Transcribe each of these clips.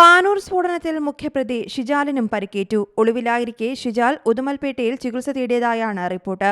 പാനൂർ സ്ഫോടനത്തിൽ മുഖ്യപ്രതി ഷിജാലിനും പരിക്കേറ്റു. ഒളിവിലായിരിക്കെ ഷിജാൽ ഉദുമൽപേട്ടയിൽ ചികിത്സ തേടിയതായാണ് റിപ്പോർട്ട്.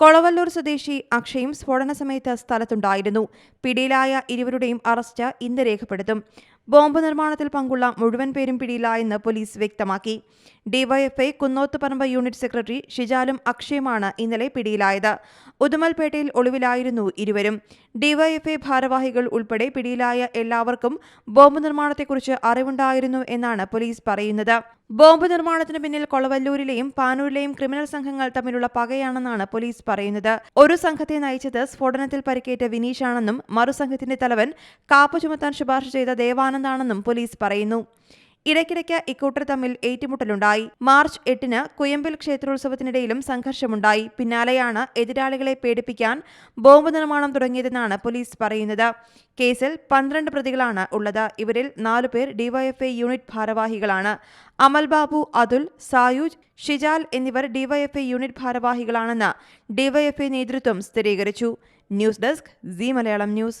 കൊളവല്ലൂർ സ്വദേശി അക്ഷയും സ്ഫോടന സമയത്ത് സ്ഥലത്തുണ്ടായിരുന്നു. പിടിയിലായ ഇരുവരുടെയും അറസ്റ്റ് ഇന്ന് രേഖപ്പെടുത്തും. ബോംബ് നിർമ്മാണത്തിൽ പങ്കുള്ള മുഴുവൻ പേരും പിടിയിലായെന്ന് പോലീസ് വ്യക്തമാക്കി. ഡിവൈഎഫ്ഐ കുന്നോത്തുപറമ്പ് യൂണിറ്റ് സെക്രട്ടറി ഷിജാലും അക്ഷയുമാണ് ഇന്നലെ പിടിയിലായത്. ഉദുമൽപേട്ടയിൽ ഒളിവിലായിരുന്നു ഇരുവരും. ഡിവൈഎഫ്ഐ ഭാരവാഹികൾ ഉൾപ്പെടെ പിടിയിലായ എല്ലാവർക്കും ബോംബ് നിർമ്മാണത്തെക്കുറിച്ച് അറിവുണ്ടായിരുന്നു എന്നാണ് പോലീസ് പറയുന്നത്. ബോംബ് നിർമ്മാണത്തിന് പിന്നിൽ കൊളവല്ലൂരിലെയും പാനൂരിലെയും ക്രിമിനൽ സംഘങ്ങൾ തമ്മിലുള്ള പകയാണെന്നാണ് പോലീസ് പറയുന്നത്. ഒരു സംഘത്തെ നയിച്ചത് സ്ഫോടനത്തിൽ പരിക്കേറ്റ വിനീഷാണെന്നും മറുസംഘത്തിന്റെ തലവൻ കാപ്പു ചുമത്താൻ ശുപാർശ ചെയ്ത ദേവാനന്ദാണെന്നും പോലീസ് പറയുന്നു. ഇടയ്ക്കിടയ്ക്ക് ഇക്കൂട്ടർ തമ്മിൽ ഏറ്റുമുട്ടലുണ്ടായി. മാർച്ച് എട്ടിന് കുയമ്പിൽ ക്ഷേത്രോത്സവത്തിനിടയിലും സംഘർഷമുണ്ടായി. പിന്നാലെയാണ് എതിരാളികളെ പേടിപ്പിക്കാൻ ബോംബ് നിർമ്മാണം തുടങ്ങിയതെന്നാണ് പോലീസ് പറയുന്നത്. കേസിൽ പന്ത്രണ്ട് പ്രതികളാണ് ഉള്ളത്. ഇവരിൽ നാലുപേർ ഡിവൈഎഫ്ഐ യൂണിറ്റ് ഭാരവാഹികളാണ്. അമൽ ബാബു അതുൽ സായുജ് ഷിജാൽ എന്നിവർ ഡിവൈഎഫ്ഐ യൂണിറ്റ് ഭാരവാഹികളാണെന്ന് ഡിവൈഎഫ്ഐ നേതൃത്വം സ്ഥിരീകരിച്ചു. News desk C Malayalam news.